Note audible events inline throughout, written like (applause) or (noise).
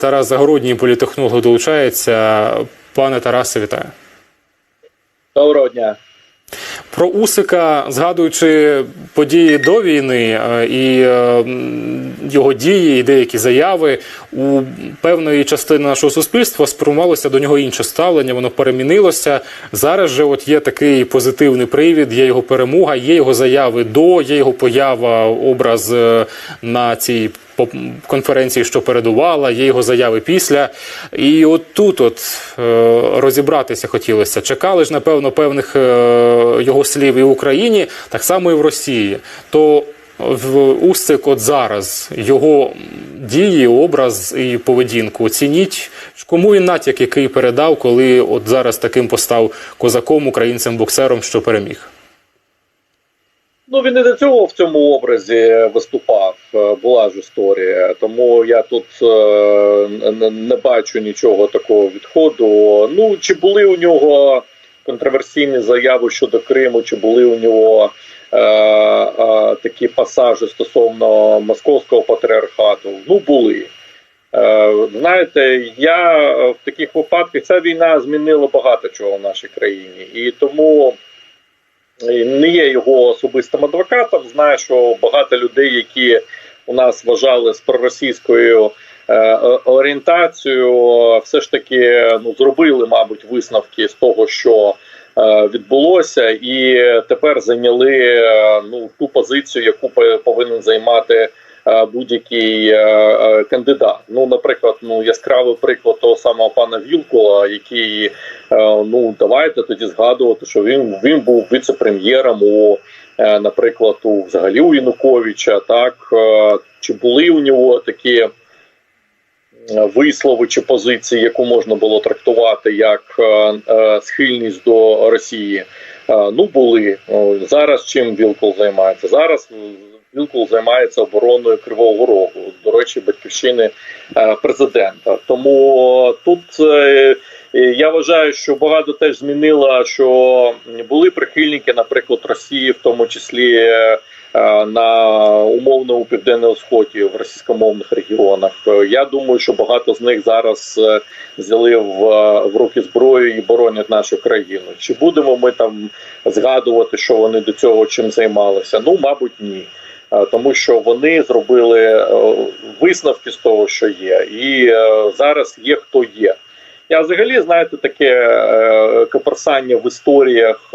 Тарас Загородній, політехнолог, долучається. Пане Тарасе, вітаю. Доброго дня. Про Усика, згадуючи події до війни е, і е, його дії, і деякі заяви, у певної частини нашого суспільства сприймалося до нього інше ставлення, воно перемінилося. Зараз же от є такий позитивний привід, є його перемога, є його заяви до, є його поява, образ е, на цій конференції, що передувала, є його заяви після. І от тут от е, розібратися хотілося. Чекали ж, напевно, певних е, його слів і в Україні, так само і в Росії. То в Усик от зараз його дії, образ і поведінку оцініть, кому він натяк, який передав, коли от зараз таким постав козаком, українцем, боксером, що переміг. Ну він і до цього в цьому образі виступав. е, Була ж історія. Тому я тут е, не, бачу нічого такого відходу. Ну чи були у нього контроверсійні заяви щодо Криму, чи були у нього е, е, такі пасажі стосовно московського патріархату? Ну були. Е, Знаєте, я в таких випадках ця війна змінила багато чого в нашій країні, і тому не є його особистим адвокатом. Знаю, що багато людей, які у нас вважали з проросійською е, орієнтацією, все ж таки ну, зробили, мабуть, висновки з того, що е, відбулося, і тепер зайняли е, ну ту позицію, яку повинен займати. Е, Будь-який е, е, кандидат. Ну, наприклад, ну яскравий приклад того самого пана Вілкула, який ну давайте тоді згадувати, що він він був віце-прем'єром у, наприклад, у взагалі у Януковича. Так чи були у нього такі вислови чи позиції, яку можна було трактувати як схильність до Росії? Ну були зараз. Чим Вілкул займається? Зараз е, Вілкул займається обороною Кривого Рогу, до речі, батьківщини е, президента. Тому тут е, я вважаю, що багато теж змінило, що були прихильники, наприклад, Росії, в тому числі е, е, на умовному південному сході в російськомовних регіонах. Е, Я думаю, що багато з них зараз е, взяли в, е, в руки зброю і боронять нашу країну. Чи будемо ми там згадувати, що вони до цього чим займалися? Ну, мабуть, ні. Е, Тому що вони зробили е, висновки з того, що є, і е, зараз є хто є. Я взагалі знаєте таке каперсання в історіях.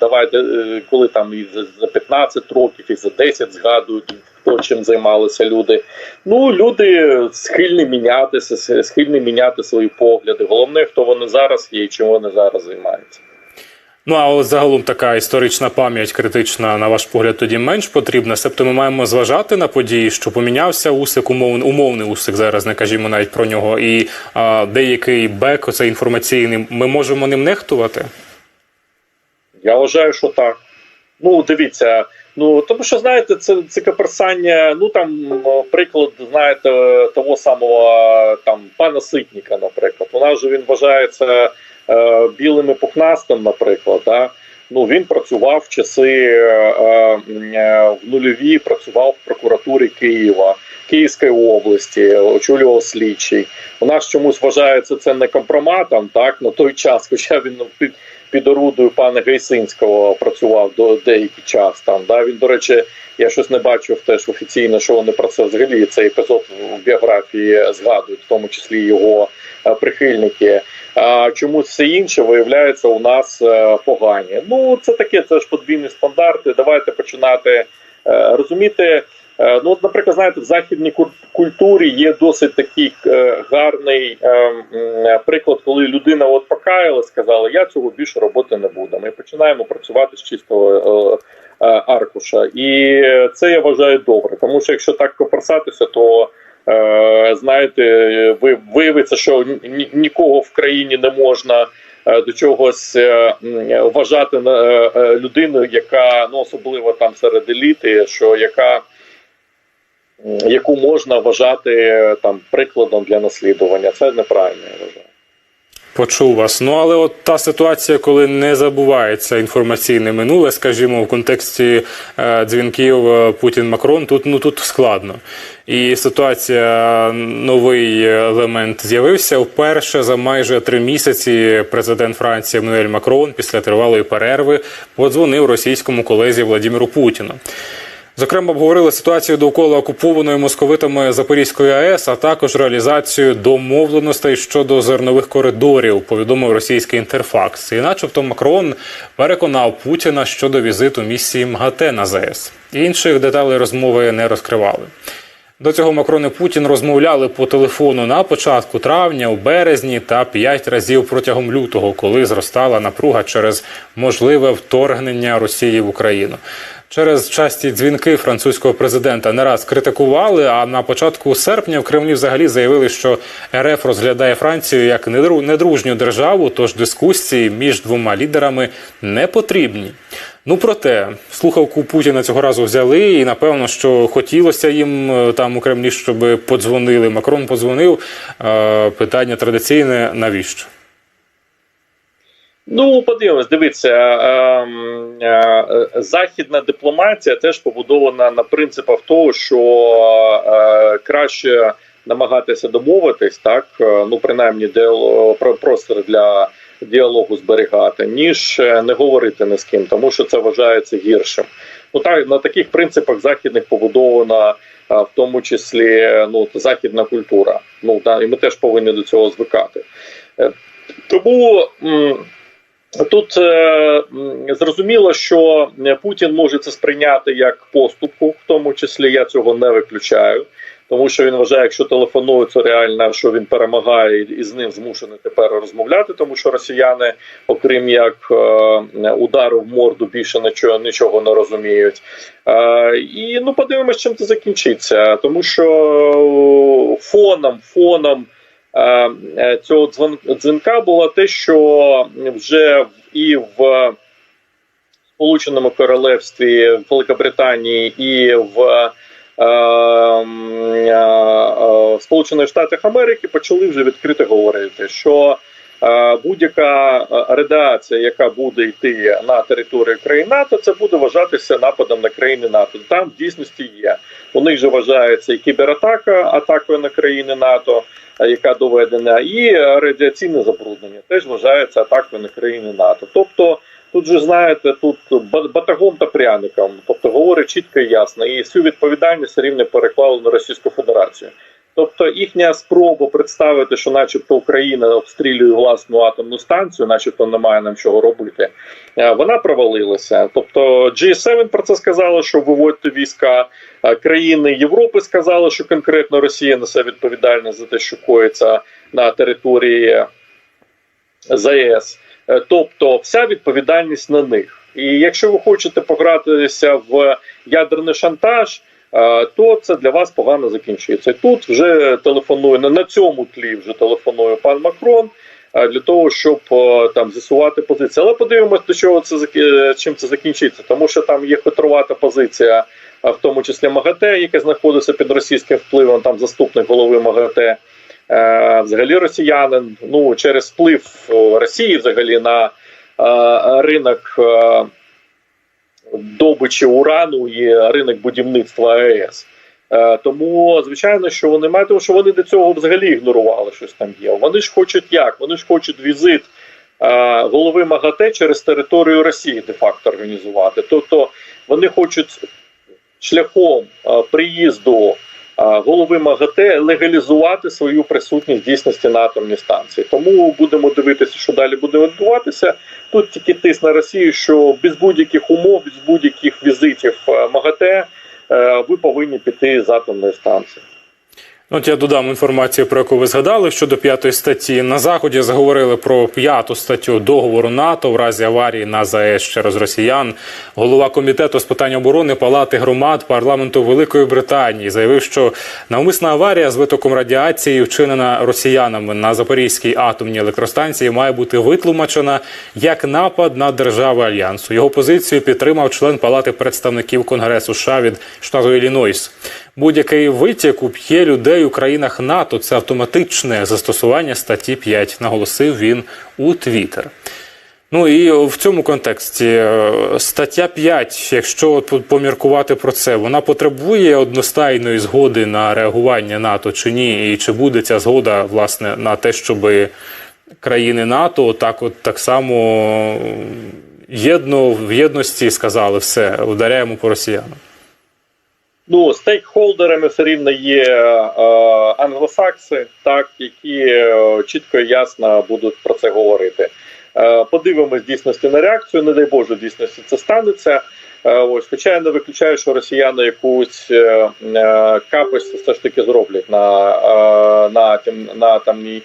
Давайте, коли там і за 15 років, і за 10 згадують, хто чим займалися люди. Ну, люди схильні мінятися, схильні міняти свої погляди. Головне, хто вони зараз є і чим вони зараз займаються. Ну а от загалом така історична пам'ять критична, на ваш погляд, тоді менш потрібна. Себто ми маємо зважати на події, що помінявся усик, умовний, умовний усик зараз, не кажімо навіть про нього, і а, деякий бек, оцей інформаційний, ми можемо ним нехтувати. Я вважаю, що так. Ну, дивіться. Ну тому що знаєте, це це каперсання. Ну там приклад, знаєте, того самого там пана Ситніка, наприклад. У нас же він вважається е, білим пухнастим, наприклад. Да? Ну він працював в часи е, е, в нульові, працював в прокуратурі Києва. Київської області очолював слідчий. У нас чомусь вважається це не компроматом, так на той час, хоча він під, під орудою пана Гайсинського працював до деякий час. Там да він, до речі, я щось не бачив теж офіційно, що вони про це взагалі цей епізод в біографії згадують, в тому числі його е, прихильники. А чомусь все інше виявляється у нас е, погані. Ну це таке, це ж подвійні стандарти. Давайте починати е, розуміти. Е, Ну, от, наприклад, знаєте, в західній культурі є досить такий е, гарний е, приклад, коли людина от покаяла, сказала, я цього більше робити не буду. Ми починаємо працювати з чистого аркуша. І це я вважаю добре, тому що якщо так коперсатися, то знаєте, ви виявиться, що ні- нікого в країні не можна. До чогось вважати людину, яка ну особливо там серед еліти, що яка яку можна вважати е, там прикладом для наслідування. Це неправильно, я вважаю. Почув вас. Ну але от та ситуація, коли не забувається інформаційне минуле, скажімо, в контексті е, дзвінків е, Путін-Макрон, тут ну тут складно. І ситуація, новий елемент з'явився вперше за майже три місяці. Президент Франції Еммануель Макрон після тривалої перерви подзвонив російському колезі Владимиру Путіну. Зокрема, обговорили ситуацію довкола окупованої московитами Запорізької АЕС, а також реалізацію домовленостей щодо зернових коридорів. Повідомив російський інтерфакс. І, начебто, Макрон переконав Путіна щодо візиту місії МГАТЕ на ЗАЕС. Інших деталей розмови не розкривали. До цього Макрон і Путін розмовляли по телефону на початку травня, у березні та п'ять разів протягом лютого, коли зростала напруга через можливе вторгнення Росії в Україну. Через часті дзвінки французького президента не раз критикували. А на початку серпня в Кремлі взагалі заявили, що РФ розглядає Францію як недру- недружню державу, тож дискусії між двома лідерами не потрібні. Ну проте слухавку Путіна цього разу взяли, і напевно, що хотілося їм е, там у Кремлі, щоб подзвонили. Макрон подзвонив. Е, Питання традиційне: навіщо? Ну, подивимось, дивіться, ем, е, е, західна дипломатія теж побудована на принципах того, що краще намагатися домовитись, так ну принаймні про простір для діалогу зберігати, ніж е, не говорити ні з ким, тому що це вважається гіршим. Ну так на таких принципах західних побудована. В тому числі е, ну західна культура. Ну да, і ми теж повинні до цього звикати. Е, Тому Тут е, зрозуміло, що Путін може це сприйняти як поступку, в тому числі я цього не виключаю, тому що він вважає, якщо телефонує, це реально, що він перемагає і з ним змушений тепер розмовляти, тому що росіяни, окрім як е, удару в морду, більше нічого нічого не розуміють. Е, і ну подивимось, чим це закінчиться, тому що фоном, фоном. Е, цього дзвінка було те, що вже і в Сполученому Королевстві, в Великобританії і в Сполучених Штатах Америки почали вже відкрито говорити, що е, будь-яка е, радіація, яка буде йти на територію країн НАТО, це буде вважатися нападом на країни НАТО. Там в дійсності є. У них же вважається і кібератака атакою на країни НАТО е, яка доведена, і е, радіаційне забруднення теж вважається атакою на країни НАТО. Тобто, тут же знаєте, тут ба- батагом та пряником, тобто говорить чітко і ясно, і всю відповідальність все рівно переклали на Російську Федерацію. Тобто їхня спроба представити, що, начебто, Україна обстрілює власну атомну станцію, начебто немає нам чого робити. е, Вона провалилася. Тобто G7 про це сказала, що виводьте війська. Е, Країни Європи сказали, що конкретно Росія несе відповідальність за те, що коїться на території ЗАЕС. Е, Тобто, вся відповідальність на них. І якщо ви хочете погратися в ядерний шантаж, е, то це для вас погано закінчується. Тут вже телефонує на- цьому тлі. Вже телефонує пан Макрон е, для того, щоб там з'ясувати позицію. Але подивимось, до чого це чим це закінчиться, тому що там є хитрувата позиція, в тому числі МАГАТЕ, яке знаходиться під російським впливом, там заступник голови МАГАТЕ. Е, Взагалі росіянин ну через вплив Росії взагалі на е, ринок е, добичі урану і ринок будівництва АЕС. Тому, звичайно, що вони мають, тому що вони до цього взагалі ігнорували щось там є. Вони ж хочуть як? Вони ж хочуть візит голови МАГАТЕ через територію Росії де-факто організувати. Тобто вони хочуть шляхом приїзду голови МАГАТЕ легалізувати свою присутність дійсності на атомній станції. Тому будемо дивитися, що далі буде відбуватися. Тут тільки тиск на Росію, що без будь-яких умов, без будь-яких візитів е, МАГАТЕ е, ви повинні піти з атомної станції. От я додам інформацію, про яку ви згадали щодо п'ятої статті. На заході заговорили про п'яту статтю договору НАТО в разі аварії на ЗАЕС через росіян. Голова комітету з питань оборони Палати громад парламенту Великої Британії заявив, що навмисна аварія з витоком радіації, вчинена росіянами на Запорізькій атомній електростанції, має бути витлумачена як напад на держави альянсу. Його позицію підтримав член Палати представників Конгресу США від штату Іллінойс. Будь-який витік уб'є людей ідею країнах НАТО це автоматичне застосування статті 5, наголосив він у Твіттер. Ну і в цьому контексті е, стаття 5, якщо поміркувати про це, вона потребує одностайної згоди на реагування НАТО чи ні, і чи буде ця згода власне на те, щоб країни НАТО так от так само єдно в єдності сказали все, ударяємо по росіянам. Ну, стейкхолдерами все рівно є е, англосакси, так, які е, чітко і ясно будуть про це говорити. Е, подивимось дійсності на реакцію, не дай Боже, дійсності це станеться. Е, ось, хоча я не виключаю, що росіяни якусь е, е, все ж таки зроблять на, е, на, на атомній е,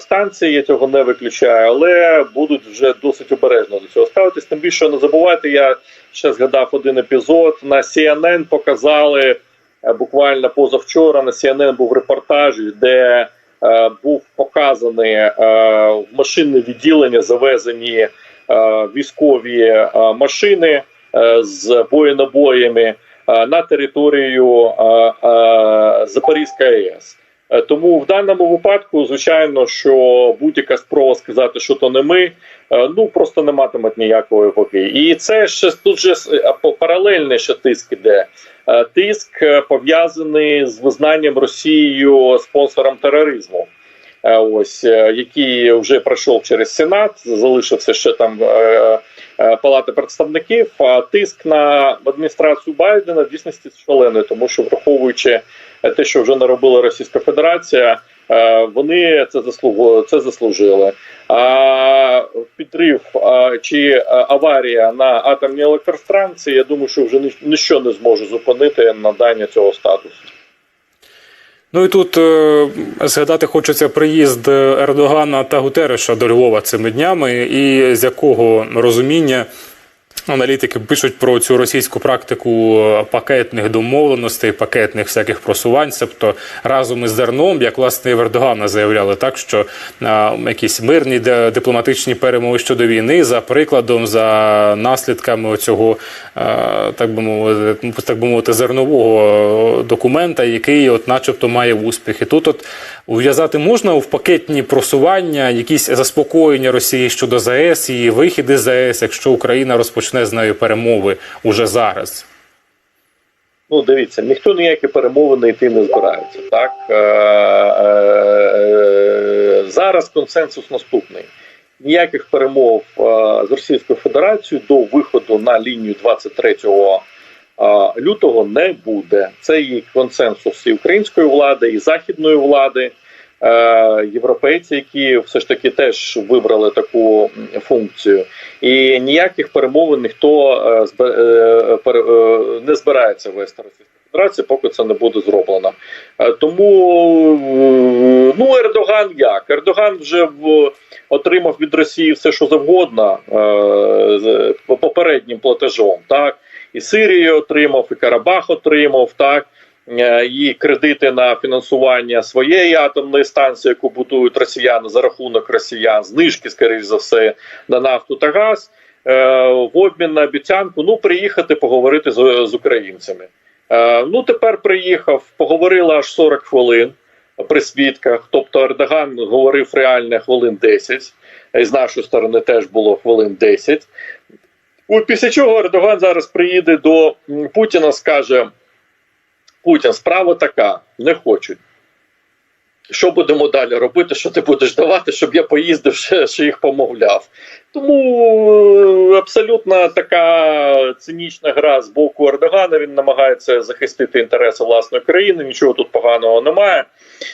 станції. Я цього не виключаю, але будуть вже досить обережно до цього ставитись. Тим більше не забувайте, я ще згадав один епізод. На CNN показали е, буквально позавчора. На CNN був репортаж, де е, був показаний е, в машинне відділення завезені е, військові е, машини е, з боєнабоями е, на територію е, е, Запорізької АЕС. Е, Тому в даному випадку, звичайно, що будь-яка спроба сказати, що то не ми, е, ну просто не матимуть ніякої ваги. І це ще тут же е, паралельний ще тиск іде. Тиск пов'язаний з визнанням Росією спонсором тероризму. Ось який вже пройшов через Сенат, залишився ще там Палата представників. А тиск на адміністрацію Байдена в дійсності шалений, тому що враховуючи те, що вже наробила Російська Федерація, е, вони це заслугу це заслужили. А підрив чи е, аварія на атомній електростанції, я думаю, що вже ні- ніщо не зможе зупинити надання цього статусу. Ну і тут е, згадати хочеться приїзд Ердогана та Гутереша до Львова цими днями, і з якого розуміння аналітики пишуть про цю російську практику пакетних домовленостей, пакетних всяких просувань, тобто разом із зерном, як власне і в заявляли так, що е, якісь мирні дипломатичні перемови щодо війни за прикладом, за наслідками цього, так би мовити, так би мовити, зернового документа, який, от, начебто, має успіх. І тут от ув'язати можна в пакетні просування, якісь заспокоєння Росії щодо ЗАЕС, її вихід із ЗАЕС, якщо Україна розпочне з нею перемови уже зараз. Ну, дивіться, ніхто ніякі перемовини йти не збирається. Так е, е, зараз консенсус наступний. Ніяких перемов е, з Російською Федерацією до виходу на лінію 23 е, лютого не буде. Це і консенсус і української влади, і західної влади. Е, Європейці, які все ж таки теж вибрали таку функцію, і ніяких перемовин ніхто е, е, не збирається вести Російську Федерацію, поки це не буде зроблено. Тому ну Ердоган як Ердоган вже отримав від Росії все, що завгодно попереднім платежом. Так і Сирію отримав, і Карабах отримав так. Е, І кредити на фінансування своєї атомної станції, яку будують росіяни за рахунок росіян, знижки, скоріш за все, на нафту та газ е, в обмін на обіцянку ну приїхати поговорити з, з українцями. Е, Ну тепер приїхав, поговорили аж 40 хвилин при свідках. Тобто Ердоган говорив реально хвилин 10, і з нашої сторони теж було хвилин 10. От Після чого Ердоган зараз приїде до Путіна, скаже: Путін, справа така, не хочуть. Що будемо далі робити? Що ти будеш давати, щоб я поїздив, ще їх помовляв? Тому е, абсолютно така цинічна гра з боку Ердогана. Він намагається захистити інтереси власної країни. Нічого тут поганого немає.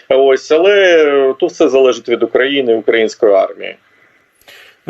Ось, але тут все залежить від України і української армії.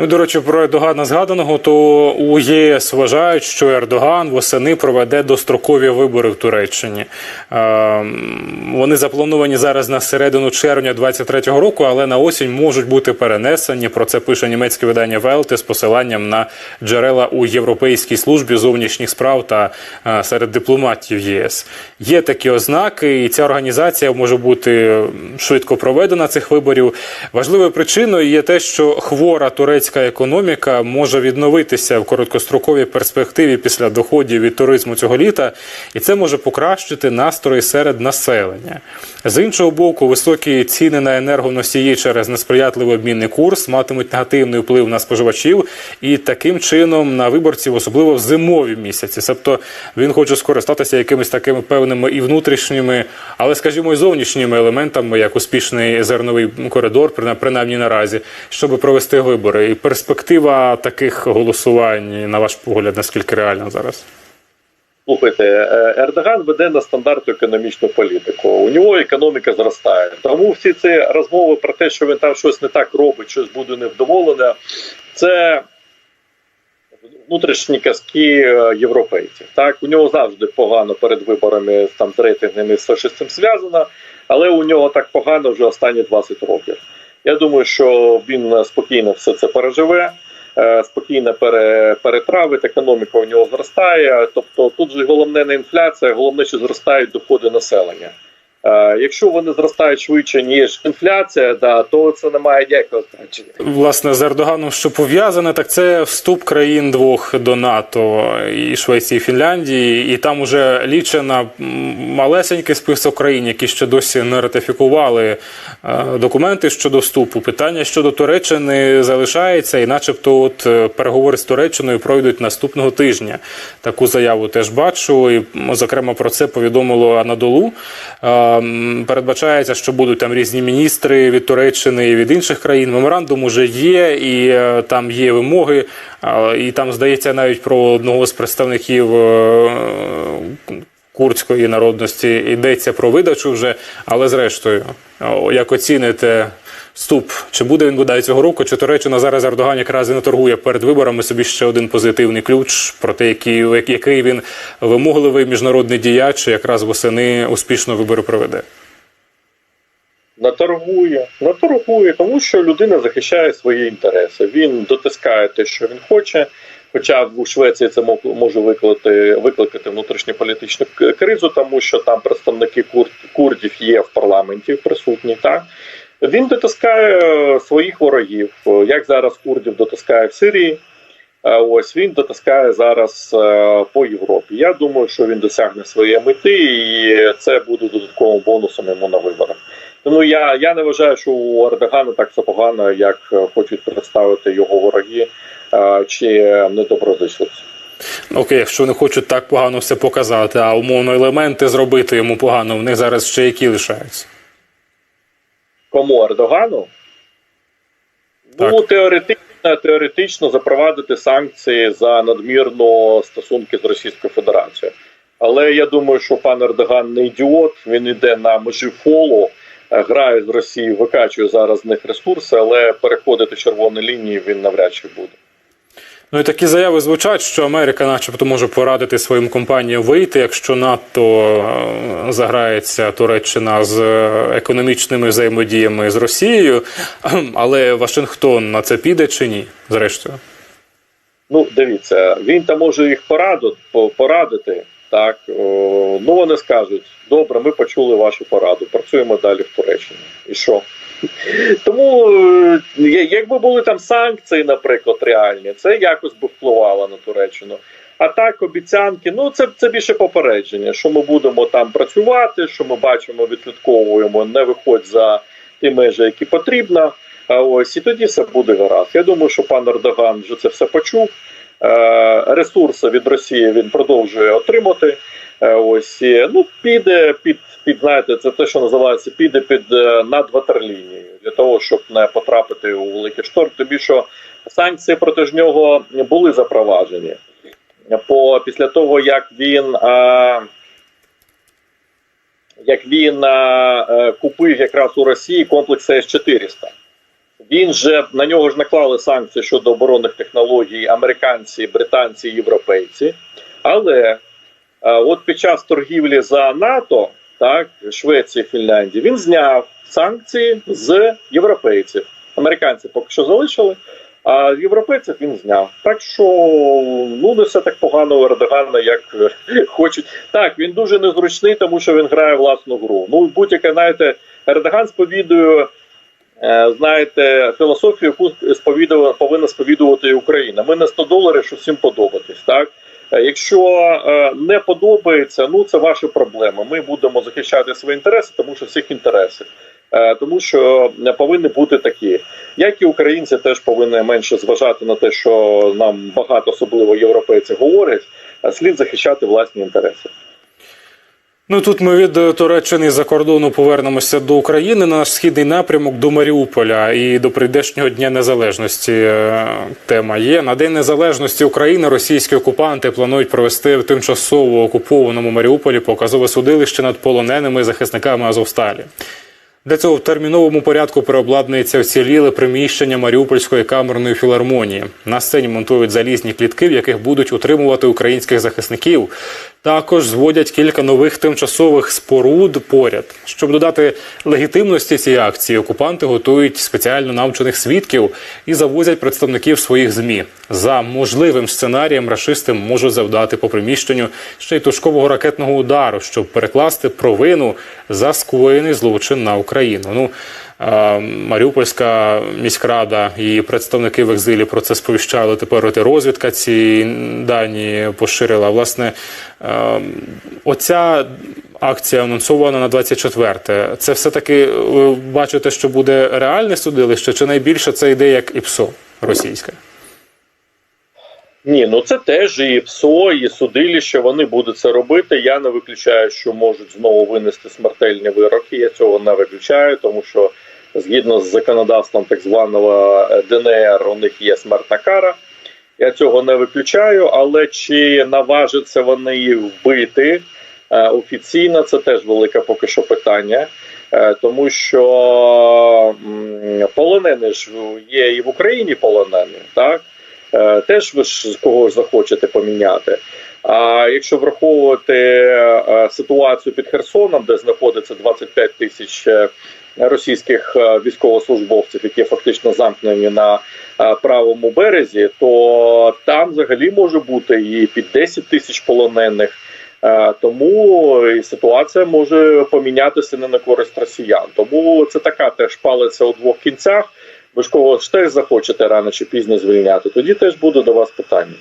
Ну, до речі, про Ердогана згаданого, то у ЄС вважають, що Ердоган восени проведе дострокові вибори в Туреччині. Ем, Вони заплановані зараз на середину червня 23-го року, але на осінь можуть бути перенесені. Про це пише німецьке видання Велти з посиланням на джерела у Європейській службі зовнішніх справ та е, серед дипломатів ЄС. Є такі ознаки, і ця організація може бути швидко проведена цих виборів. Важливою причиною є те, що хвора турецька турецька економіка може відновитися в короткостроковій перспективі після доходів від туризму цього літа, і це може покращити настрої серед населення. З іншого боку, високі ціни на енергоносії через несприятливий обмінний курс матимуть негативний вплив на споживачів і таким чином на виборців, особливо в зимові місяці. Тобто він хоче скористатися якимись такими певними і внутрішніми, але скажімо, і зовнішніми елементами, як успішний зерновий коридор, прина- принаймні наразі, щоб провести вибори. Перспектива таких голосувань, на ваш погляд, наскільки реальна зараз? Слухайте, е, Ердоган веде на стандартну економічну політику. У нього економіка зростає. Тому всі ці розмови про те, що він там щось не так робить, щось буде невдоволене, це внутрішні казки е, європейців. Так, у нього завжди погано перед виборами там з рейтингами все що з цим зв'язано, але у нього так погано вже останні 20 років. Я думаю, що він спокійно все це переживе. е, Спокійно пере, перетравить, економіка у нього зростає. Тобто тут же головне не інфляція, головне, що зростають доходи населення. Е, Якщо вони зростають швидше ніж інфляція, да, то це не має ніякого значення. Власне, з Ердоганом, що пов'язане, так це вступ країн двох до НАТО і Швеції, і Фінляндії, і там уже лічена малесенький список країн, які ще досі не ратифікували е, документи щодо вступу. Питання щодо Туреччини залишається, і, начебто, от е, переговори з Туреччиною пройдуть наступного тижня. Таку заяву теж бачу. І зокрема про це повідомило Анадолу. Е, м, Передбачається, що будуть там різні міністри від Туреччини і від інших країн. Меморандум уже є, і е, там є вимоги. Е, І там здається навіть про одного з представників е, курдської народності йдеться про видачу вже. Але зрештою, як оціните вступ, чи буде він бодай цього року, чи Туреччина зараз Ердоган якраз і не торгує перед виборами собі ще один позитивний ключ, про те, який, який він вимогливий міжнародний діяч, якраз восени успішно вибори проведе. Наторгує, наторгує, тому що людина захищає свої інтереси. Він дотискає те, що він хоче. Хоча в Швеції це може викликати, викликати внутрішньополітичну кризу, тому що там представники кур, курдів є в парламенті присутні. Так він дотискає е, своїх ворогів, е, як зараз курдів дотискає в Сирії. е, Ось він дотискає зараз по Європі. Я думаю, що він досягне своєї мети, і це буде додатковим бонусом йому на виборах. Тому я, я не вважаю, що у Ердогана так все погано, як хочуть представити його вороги чи недоброзичливці. Окей, якщо не хочуть так погано все показати, а умовно елементи зробити йому погано, в них зараз ще які лишаються. Кому Ердогану? Ну, теоретично, теоретично запровадити санкції за надмірно стосунки з Російською Федерацією. Але я думаю, що пан Ердоган не ідіот, він йде на межі фолу, грає з Росією, викачує зараз з них ресурси, але переходити червоні лінії він навряд чи буде. Ну і такі заяви звучать, що Америка, начебто, може порадити своїм компаніям вийти, якщо НАТО е, заграється Туреччина з е, економічними взаємодіями з Росією. Але Вашингтон на це піде чи ні? Зрештою. Ну, дивіться, він там може їх пораду, по- порадити. Так, ну вони скажуть: добре, ми почули вашу пораду, працюємо далі в Туреччині. І що? Тому, е, якби були там санкції, наприклад, реальні, це якось би впливало на Туреччину. А так, обіцянки, ну це, це більше попередження, що ми будемо там працювати, що ми бачимо, відслідковуємо, не виходь за ті межі, які потрібно. А ось і тоді все буде гаразд. Я думаю, що пан Ердоган вже це все почув. Е, Ресурси від Росії він продовжує отримати. Е, Ось ну піде під під знаєте, це те, що називається, піде під е, над ватерлінією для того, щоб не потрапити у великий шторм. Тобі що санкції проти нього були запроваджені. По після того, як він. Е, як він е, е, купив якраз у Росії комплекс С-400. Він же на нього ж наклали санкції щодо оборонних технологій американці, британці, європейці. Але е, от під час торгівлі за НАТО, так, Швеції, Фінляндії, він зняв санкції з європейців. Американці поки що залишили, а європейців він зняв. Так що ну не все так погано у Ердогана, як (laughs) хочуть. Так, він дуже незручний, тому що він грає власну гру. Ну, будь-яке, знаєте, Ердоган сповідує е, знаєте, філософію, яку сповідувала, повинна сповідувати Україна. Ми не 100 доларів, щоб всім подобатись. Так? Е, Якщо е, не подобається, ну це ваші проблеми. Ми будемо захищати свої інтереси, тому що всіх інтереси. Е, Тому що повинні бути такі, як і українці теж повинні менше зважати на те, що нам багато, особливо європейці, говорять, а слід захищати власні інтереси. Ну тут ми від е, Туреччини за кордону повернемося до України на наш східний напрямок до Маріуполя і до прийдешнього дня незалежності. е, Тема є на день незалежності України. Російські окупанти планують провести в тимчасово окупованому Маріуполі показове судилище над полоненими захисниками Азовсталі. Для цього в терміновому порядку переобладнується вціліле приміщення Маріупольської камерної філармонії. На сцені монтують залізні клітки, в яких будуть утримувати українських захисників. Також зводять кілька нових тимчасових споруд поряд. Щоб додати легітимності цієї акції, окупанти готують спеціально навчених свідків і завозять представників своїх змі. За можливим сценарієм рашисти можуть завдати по приміщенню ще й точкового ракетного удару, щоб перекласти провину за скоєний злочин на Україну. Ну Маріупольська міськрада і представники в екзилі про це сповіщали. Тепер от і розвідка ці дані поширила. Власне, е, оця акція анонсована на 24-те. Це все таки ви бачите, що буде реальне судилище, чи найбільше це йде як ІПСО російське? Ні, ну це теж і ПСО, і судилище. Вони будуть це робити. Я не виключаю, що можуть знову винести смертельні вироки. Я цього не виключаю, тому що згідно з законодавством так званого е, ДНР, у них є смертна кара. Я цього не виключаю, але чи наважаться вони їх вбити е, офіційно, це теж велике поки що питання. Е, Тому що полонені ж є і в Україні полонені, так? Теж ви ж когось захочете поміняти. А якщо враховувати ситуацію під Херсоном, де знаходиться 25 тисяч російських е, військовослужбовців, які фактично замкнені на е, правому березі, то там взагалі може бути і під 10 тисяч полонених. Е, Тому ситуація може помінятися не на користь росіян. Тому це така теж палиця у двох кінцях. Ви ж кого ж теж захочете рано чи пізно звільняти, тоді теж буде до вас питання.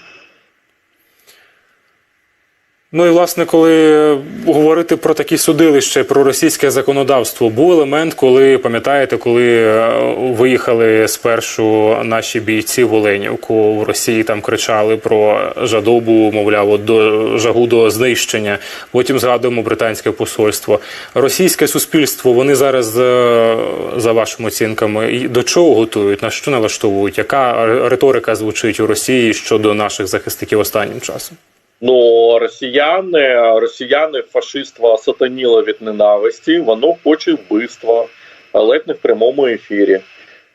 Ну і власне, коли говорити про такі судилища, про російське законодавство, був елемент, коли пам'ятаєте, коли е, виїхали спершу наші бійці в Оленівку в Росії, там кричали про жадобу, мовляв, до жагу до знищення. Потім згадуємо британське посольство. Російське суспільство вони зараз е, за вашими оцінками до чого готують, на що налаштовують? Яка риторика звучить у Росії щодо наших захисників останнім часом? Ну, росіяни, росіяни фашиство сатаніло від ненависті, воно хоче вбивства, але не в прямому ефірі.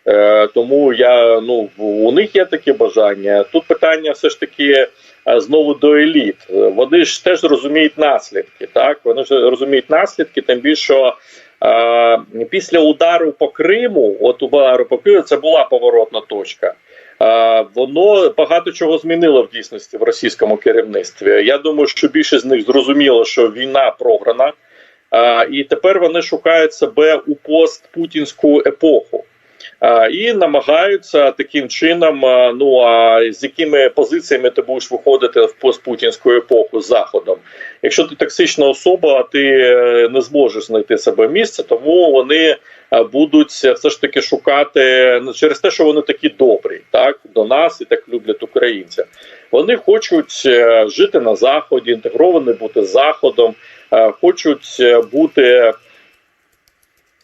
Е, тому я ну у них є таке бажання. Тут питання все ж таки е, знову до еліт. Вони ж теж розуміють наслідки. Так вони ж розуміють наслідки, тим більше. Е, після удару по Криму, от удару по Криму, це була поворотна точка. Воно багато чого змінило в дійсності в російському керівництві. Я думаю, що більше з них зрозуміло, що війна програна, і тепер вони шукають себе у постпутінську епоху. І намагаються таким чином, ну а з якими позиціями ти будеш виходити в постпутінську епоху з заходом. Якщо ти токсична особа, ти е, не зможеш знайти себе місце, тому вони е, будуть все ж таки шукати ну, через те, що вони такі добрі, так до нас і так люблять українця. Вони хочуть е, жити на заході, інтегровані бути з заходом, хочуть бути.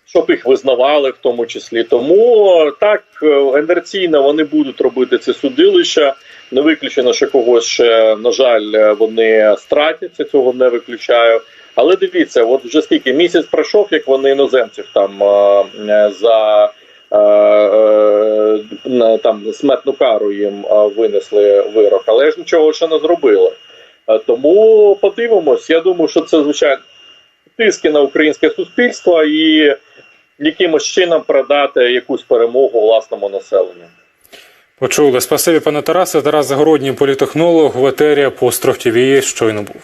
Щоб їх визнавали в тому числі, тому так е, інерційно вони будуть робити ці судилища. Не виключено, що когось ще, на жаль, е, вони стратяться, цього не виключаю. Але дивіться, от вже скільки місяць пройшов, як вони іноземців там е, е, за е, е, там смертну кару їм е, винесли вирок, але ж нічого ще не зробили. Е, Тому подивимось. Я думаю, що це звичайно тиски на українське суспільство і якимось чином продати якусь перемогу власному населенню. Почули. Спасибі, пане Тарасе. Тарас Загородній політехнолог в етері по ТВ щойно був.